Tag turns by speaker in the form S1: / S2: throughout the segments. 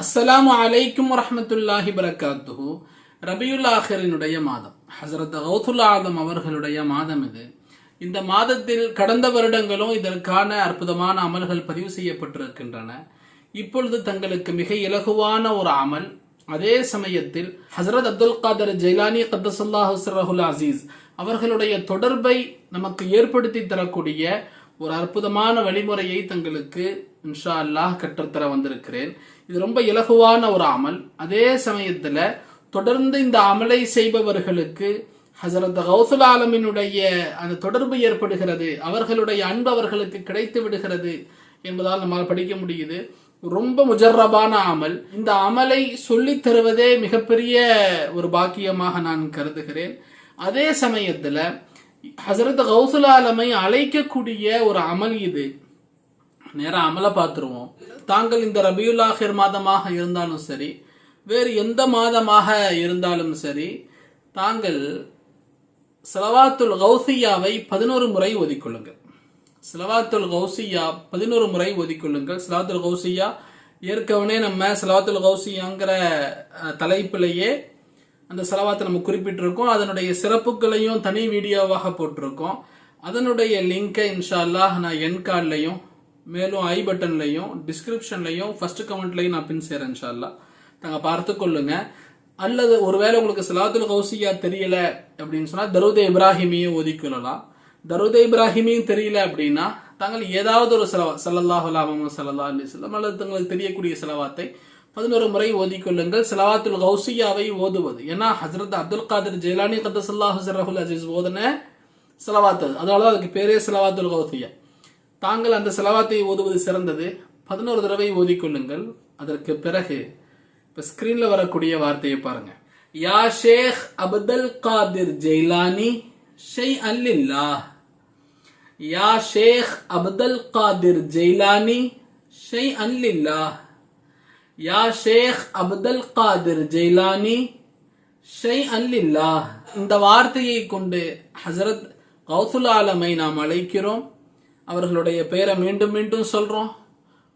S1: அஸ்ஸலாமு அலைக்கும் வரஹ்மத்துல்லாஹி வரகாத்துஹு ரபியுல் ஆஹிரினுடைய மாதம். ஹசரத் கௌதுல்லா ஆதம் அவர்களுடைய மாதம் இது. இந்த மாதத்தில் கடந்த வருடங்களும் இதற்கான அற்புதமான அமல்கள் பதிவு செய்யப்பட்டிருக்கின்றன. இப்பொழுது தங்களுக்கு மிக இலகுவான ஒரு அமல். அதே சமயத்தில் ஹசரத் அப்துல் காதர் ஜெய்லானி கத்தசல்லாஹு சிரஹுல் அசீஸ் அவர்களுடைய தொடர்பை நமக்கு ஏற்படுத்தி தரக்கூடிய ஒரு அற்புதமான வழிமுறையை தங்களுக்கு இன்ஷா அல்லாஹ் கற்றுத்தர வந்திருக்கிறேன். இது ரொம்ப இலகுவான ஒரு அமல். அதே சமயத்தில் தொடர்ந்து இந்த அமலை செய்பவர்களுக்கு ஹசரத் கௌசுல் ஆலமினுடைய அந்த தொடர்பு ஏற்படுகிறது அவர்களுடைய அன்பு அவர்களுக்கு கிடைத்து விடுகிறது என்பதால் நம்மால் படிக்க முடியுது. ரொம்ப முஜர்ரபான அமல். இந்த அமலை சொல்லித் தருவதே மிகப்பெரிய ஒரு பாக்கியமாக நான் கருதுகிறேன். அதே சமயத்தில் ஹசரத் கௌசுல் ஆலமை அழைக்கக்கூடிய ஒரு அமல் இது. நேராக அமலை பார்த்துருவோம். தாங்கள் இந்த ரபியுல்லாஹிர் மாதமாக இருந்தாலும் சரி வேறு எந்த மாதமாக இருந்தாலும் சரி தாங்கள் செலவாத்துல் கௌசியாவை பதினோரு முறை ஒதுக்கொள்ளுங்கள் செலவாத்துல் கௌசியா பதினோரு முறை ஒதுக்கொள்ளுங்கள் செலவாத்துல் கௌசியா ஏற்கனவே நம்ம செலவாத்துல் கௌசியாங்கிற தலைப்பிலேயே அந்த செலவாத்தை நம்ம குறிப்பிட்டிருக்கோம். அதனுடைய சிறப்புகளையும் தனி வீடியோவாக போட்டிருக்கோம். அதனுடைய லிங்கை இன்ஷா அல்லாஹ் நான் என் கார்ட்லையும் மேலும் ஐ பட்டன்லையும் டிஸ்கிரிப்ஷன்லையும் ஃபர்ஸ்ட் கமெண்ட்லையும் நான் பின் செய்கிறேன் இன்ஷா நாங்கள் பார்த்து கொள்ளுங்க. அல்லது ஒருவேளை உங்களுக்கு சலாத்துல் கௌசியா தெரியல அப்படின்னு சொன்னால் தருதே இப்ராஹிமியும் ஒதுக்கொள்ளலாம் தருதே இப்ராஹிமியும் தெரியல அப்படின்னா தாங்கள் ஏதாவது ஒரு செலவா சல்லல்லாஹு அலாமு சல்லா அலிஸ்லாம் அல்லது தங்களுக்கு தெரியக்கூடிய செலவாத்தை பதினோரு முறை ஓதிக்கொள்ளுங்கள் செலவாத்துல் கௌசியாவை ஓதுவது. ஏன்னா ஹசரத் அப்துல் காதிர் ஜெயலானி கத்தசல்லாஹு சரஹுல் அஜீஸ் ஓதுன செலவாத்தது அதனால தான் அதுக்கு பேரே செலவாத்துல் கௌசியா. தாங்கள் அந்த செலவாத்தை ஓதுவது சிறந்தது. பதினோரு தடவை ஓதிக்கொள்ளுங்கள். அதற்கு பிறகு இப்போ ஸ்க்ரீனில் வரக்கூடிய வார்த்தையை பாருங்க. யா ஷேக் அப்துல் காதிர் ஜெய்லானி ஷெய் அல்லில்லா யா ஷேக் அப்துல் காதிர் ஜெய்லானி ஷை அல்லில்லா யா ஷேக் அப்துல் காதிர் ஜெய்லானி ஷை அல்லில்லா இந்த வார்த்தையை கொண்டு ஹசரத் கௌசுல் ஆலமை நாம் அழைக்கிறோம். அவர்களுடைய பெயரை மீண்டும் மீண்டும் சொல்றோம்.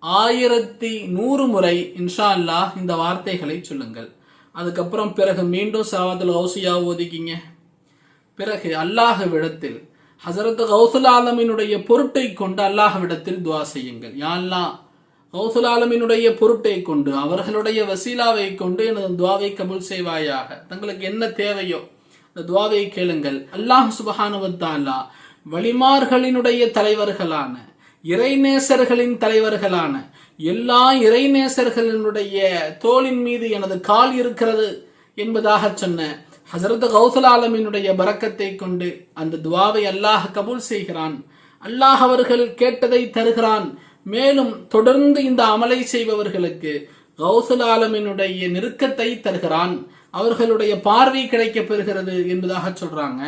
S1: ஆயிரத்தி நூறு முறை இன்ஷா அல்லாஹ் இந்த வார்த்தைகளை சொல்லுங்கள். அதுக்கப்புறம் பிறகு மீண்டும் சவாத்துல் கௌசியா ஒதுக்கிங்க. பிறகு அல்லாஹ்விடத்தில் ஹசரத் கௌசுல் ஆலமினுடைய பொருட்டை கொண்டு அல்லாஹ்விடத்தில் துவா செய்யுங்கள். யா அல்லாஹ் கௌசுல் ஆலமினுடைய பொருட்டை கொண்டு அவர்களுடைய வசீலாவை கொண்டு எனது துவாவை கபுல் செய்வாயாக. தங்களுக்கு என்ன தேவையோ அந்த துவாவை கேளுங்கள். அல்லாஹ் சுபஹானுவத்தாலா வழிமார்களினுடைய தலைவர்களான இறைநேசர்களின் தலைவர்களான எல்லா இறைநேசர்களினுடைய தோளின் மீது எனது கால் இருக்கிறது என்பதாக சொன்ன ஹசரத் கௌசல் ஆலமினுடைய பறக்கத்தை கொண்டு அந்த துவாவை அல்லாஹ் கபூல் செய்கிறான். அல்லாஹ் அவர்கள் கேட்டதை தருகிறான். மேலும் தொடர்ந்து இந்த அமலை செய்பவர்களுக்கு கௌசல் ஆலமினுடைய நெருக்கத்தை தருகிறான். அவர்களுடைய பார்வை கிடைக்கப் பெறுகிறது என்பதாக சொல்றாங்க.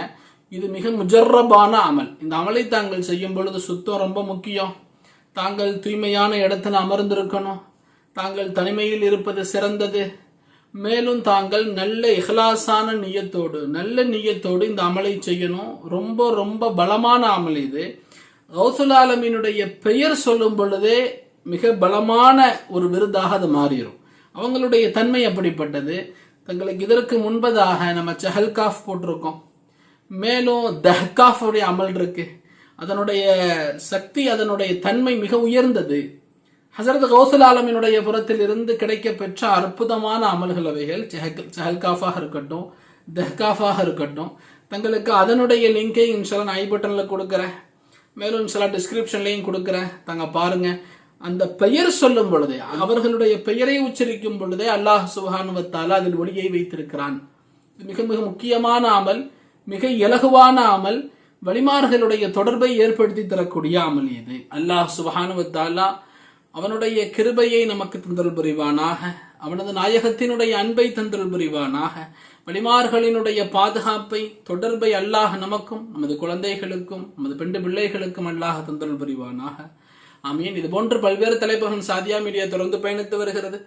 S1: இது மிக முஜர்ரபான அமல். இந்த அமலை தாங்கள் செய்யும் பொழுது சுத்தம் ரொம்ப முக்கியம். தாங்கள் தூய்மையான இடத்துல அமர்ந்திருக்கணும். தாங்கள் தனிமையில் இருப்பது சிறந்தது. மேலும் தாங்கள் நல்ல இஹ்லாசான நியத்தோடு நல்ல நியத்தோடு இந்த அமலை செய்யணும். ரொம்ப ரொம்ப பலமான அமல் இது. கௌசுல் ஆலமினுடைய பெயர் சொல்லும் பொழுதே மிக பலமான ஒரு விருதாக அது மாறிடும் அவங்களுடைய தன்மை அப்படிப்பட்டது. தங்களுக்கு இதற்கு முன்பதாக நம்ம செஹல்காஃப் போட்டிருக்கோம். மேலும் தஹ்காஃபுடைய அமல் இருக்கு. அதனுடைய சக்தி அதனுடைய தன்மை மிக உயர்ந்தது. ஹசரத் கௌசல் ஆலமினுடைய புறத்தில் இருந்து கிடைக்க பெற்ற அற்புதமான அமல்கள் அவைகள். சஹல்காஃபாக இருக்கட்டும் தஹ்காஃபாக இருக்கட்டும். தங்களுக்கு அதனுடைய லிங்கை இன்ஷால்லா நான் ஐ பட்டனில் கொடுக்குறேன். மேலும் இன்ஷால்லா டிஸ்கிரிப்ஷன்லையும் கொடுக்குறேன். தாங்க பாருங்க. அந்த பெயர் சொல்லும் பொழுதே அவர்களுடைய பெயரை உச்சரிக்கும் பொழுதே அல்லாஹ் சுபஹானுவத்தால அதில் ஒளியை வைத்திருக்கிறான். மிக மிக முக்கியமான அமல். மிக இலகுவான அமல் வழிமார்களுடைய தொடர்பை ஏற்படுத்தி தரக்கூடிய அமல் இது. அல்லாஹ் சுபஹானுவத்தாலா அவனுடைய கிருபையை நமக்கு தந்தல் புரிவானாக. அவனது நாயகத்தினுடைய அன்பை தந்தல் புரிவானாக. வழிமார்களினுடைய பாதுகாப்பை தொடர்பை அல்லாஹ் நமக்கும் நமது குழந்தைகளுக்கும் நமது பெண்டு பிள்ளைகளுக்கும் அல்லாஹ் தந்தல் புரிவானாக. ஆமீன். இது போன்று பல்வேறு தலைப்புகள் சாதியா மீடியா தொடர்ந்து பயணித்து வருகிறது.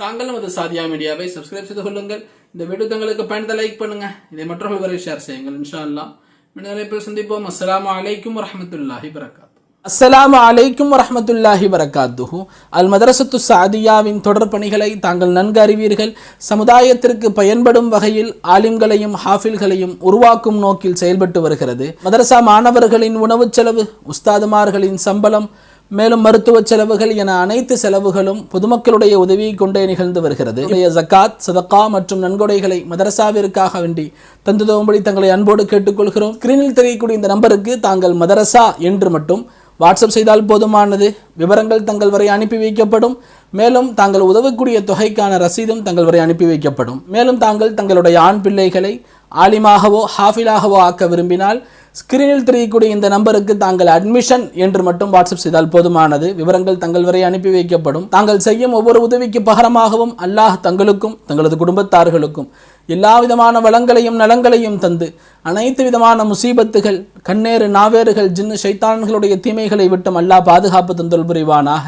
S1: தாங்கள் நமது சாதியா மீடியாவை சப்ஸ்கிரைப் செய்து கொள்ளுங்கள். இந்த வீடியோ தங்களுக்கு பயணத்தை லைக் பண்ணுங்க. இதை மற்றவர்கள் வரை ஷேர் செய்யுங்கள். இன்ஷா அல்லாஹ் மீண்டும் சந்திப்போம். அஸ்லாம் அலைக்கும் வரமத்துல்லாஹி வரகாத் அஸ்லாம் அலைக்கும் வரமத்துல்லாஹி வரகாத்துஹு அல் மதரசத்து சாதியாவின் தொடர் பணிகளை தாங்கள் நன்கு அறிவீர்கள். சமுதாயத்திற்கு பயன்படும் வகையில் ஆலிம்களையும் ஹாஃபில்களையும் உருவாக்கும் நோக்கில் செயல்பட்டு வருகிறது. மதரசா மாணவர்களின் உணவுச் செலவு உஸ்தாதுமார்களின் சம்பளம் மேலும் மருத்துவ செலவுகள் என அனைத்து செலவுகளும் பொதுமக்களுடைய உதவியை கொண்டே நிகழ்ந்து வருகிறது. ஜக்காத் சதக்கா மற்றும் நன்கொடைகளை மதரசாவிற்காக வேண்டி தந்துதவும்படி தங்களை அன்போடு கேட்டுக்கொள்கிறோம். ஸ்கிரீனில் தெரியக்கூடிய இந்த நம்பருக்கு தாங்கள் மதரசா என்று மட்டும் வாட்ஸ்அப் செய்தால் போதுமானது. விவரங்கள் தங்கள் வரை அனுப்பி வைக்கப்படும். மேலும் தாங்கள் உதவக்கூடிய தொகைக்கான ரசீதும் தங்கள் வரை அனுப்பி வைக்கப்படும். மேலும் தாங்கள் தங்களுடைய ஆண் பிள்ளைகளை ஆலிமாகவோ ஹாஃபிலாகவோ ஆக்க விரும்பினால் ஸ்கிரீனில் தெரியக்கூடிய இந்த நம்பருக்கு தாங்கள் அட்மிஷன் என்று மட்டும் வாட்ஸ்அப் செய்தால் போதுமானது. விவரங்கள் தங்கள் வரை அனுப்பி வைக்கப்படும். தாங்கள் செய்யும் ஒவ்வொரு உதவிக்கு பகரமாகவும் அல்லாஹ் தங்களுக்கும் தங்களது குடும்பத்தார்களுக்கும் எல்லா விதமான வளங்களையும் நலங்களையும் தந்து அனைத்து விதமான முசீபத்துகள் கண்ணேறு நாவேறுகள் ஜின்னு ஷைத்தான்களுடைய தீமைகளை விட்டும் அல்லாஹ் பாதுகாப்பு தந்தல் புரிவானாக.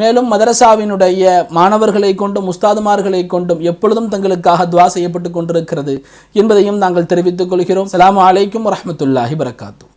S1: மேலும் மதரசாவினுடைய மாணவர்களை கொண்டும் உஸ்தாதுமார்களை கொண்டும் எப்பொழுதும் தங்களுக்காக துவா செய்யப்பட்டு கொண்டிருக்கிறது என்பதையும் நாங்கள் தெரிவித்துக் கொள்கிறோம். சலாம் அலைக்கும் வரமத்துல்லாஹி வரகாத்து